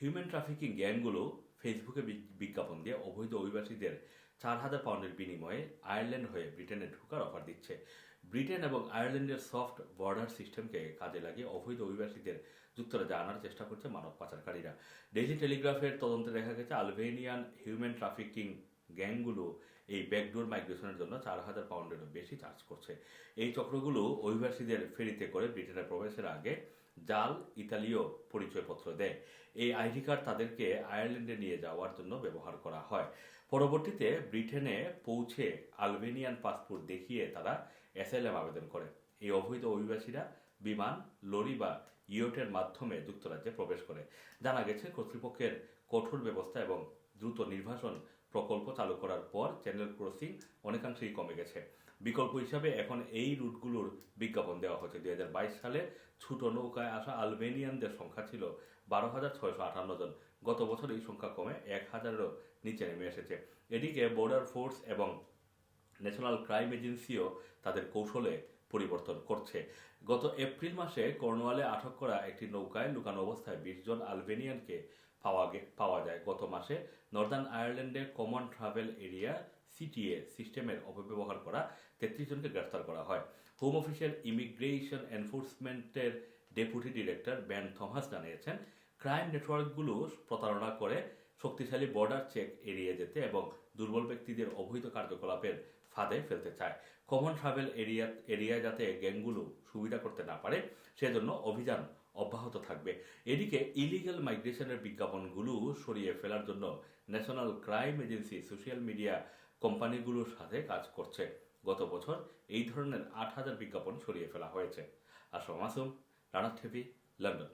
Human trafficking গ্যাংগুলো ফেসবুকে বিজ্ঞাপন দিয়ে অবৈধ অভিবাসীদের চার হাজার পাউন্ডের বিনিময়ে আয়ারল্যান্ড হয়ে ব্রিটেনে ঢোকার অফার দিচ্ছে। ব্রিটেন এবং আয়ারল্যান্ডের সফট বর্ডার সিস্টেমকে কাজে লাগিয়ে অবৈধ অভিবাসীদের যুক্তরাজ্যে আনার চেষ্টা করছে মানব পাচারকারীরা। ডেইলি টেলিগ্রাফের তদন্তে দেখা গেছে আলবেনিয়ান হিউম্যান ট্রাফিকিং গ্যাংগুলো এই ব্যাকডোর মাইগ্রেশনের জন্য চার হাজার পাউন্ডেরও বেশি চার্জ করছে। এই চক্রগুলো অভিবাসীদের ফেরিতে করে ব্রিটেনে প্রবেশের আগে জাল ইতালীয় পরিচয়পত্র দেয়। এই আইডি কার্ড তাদেরকে আয়ারল্যান্ডে নিয়ে যাওয়ার জন্য ব্যবহার করা হয়। পরবর্তীতে ব্রিটেনে পৌঁছে আলবেনিয়ান পাসপোর্ট দেখিয়ে তারা এসএলএম আবেদন করে। এই অবৈধ অভিবাসীরা বিমান, লরি বা ইয়টের মাধ্যমে যুক্তরাজ্যে প্রবেশ করে। জানা গেছে, কর্তৃপক্ষের কঠোর ব্যবস্থা এবং দ্রুত নির্বাসন প্রকল্প চালু করার পর চ্যানেল ক্রসিং অনেকাংশেই কমে গেছে। বিকল্প হিসাবে এখন এই রুটগুলোর বিজ্ঞাপন দেওয়া হচ্ছে। দুই হাজার বাইশ সালে ছোট নৌকায় আসা আলবেনিয়ানদের সংখ্যা ছিল বারো হাজার ছয়শো আটান্ন জন। গত বছর এই সংখ্যা কমে এক হাজারেরও নিচে নেমে এসেছে। এদিকে বর্ডার ফোর্স এবং ন্যাশনাল ক্রাইম এজেন্সিও তাদের কৌশলে পরিবর্তন করছে। গত এপ্রিল মাসে কর্নওয়ালে আটক করা একটি নৌকায় লুকানো অবস্থায় বিশ জন আলবেনিয়ানকে পাওয়া পাওয়া যায়। গত মাসে নর্দার্ন আয়ারল্যান্ডে কমন ট্রাভেল এরিয়া সিটিএ সিস্টেমের অপব্যবহার করা তেত্রিশ জনকে গ্রেফতার করা হয়। হোম অফিসের ইমিগ্রেশন এনফোর্সমেন্টের ডেপুটি ডিরেক্টর ব্যান থমাস জানিয়েছেন, ক্রাইম নেটওয়ার্কগুলো প্রতারণা করে শক্তিশালী বর্ডার চেক এড়িয়ে যেতে এবং দুর্বল ব্যক্তিদের অবৈধ কার্যকলাপের ফাঁদে ফেলতে চায়। কমন ট্রাভেল এরিয়া এরিয়া যাতে গ্যাংগুলো সুবিধা করতে না পারে, সেজন্য অভিযান অব্যাহত থাকবে। এদিকে ইলিগাল মাইগ্রেশনের বিজ্ঞাপনগুলো সরিয়ে ফেলার জন্য national crime agency social media কোম্পানিগুলোর সাথে কাজ করছে। গত বছর এই ধরনের আট হাজার বিজ্ঞাপন সরিয়ে ফেলা হয়েছে। Assam Masum Rana TV, London.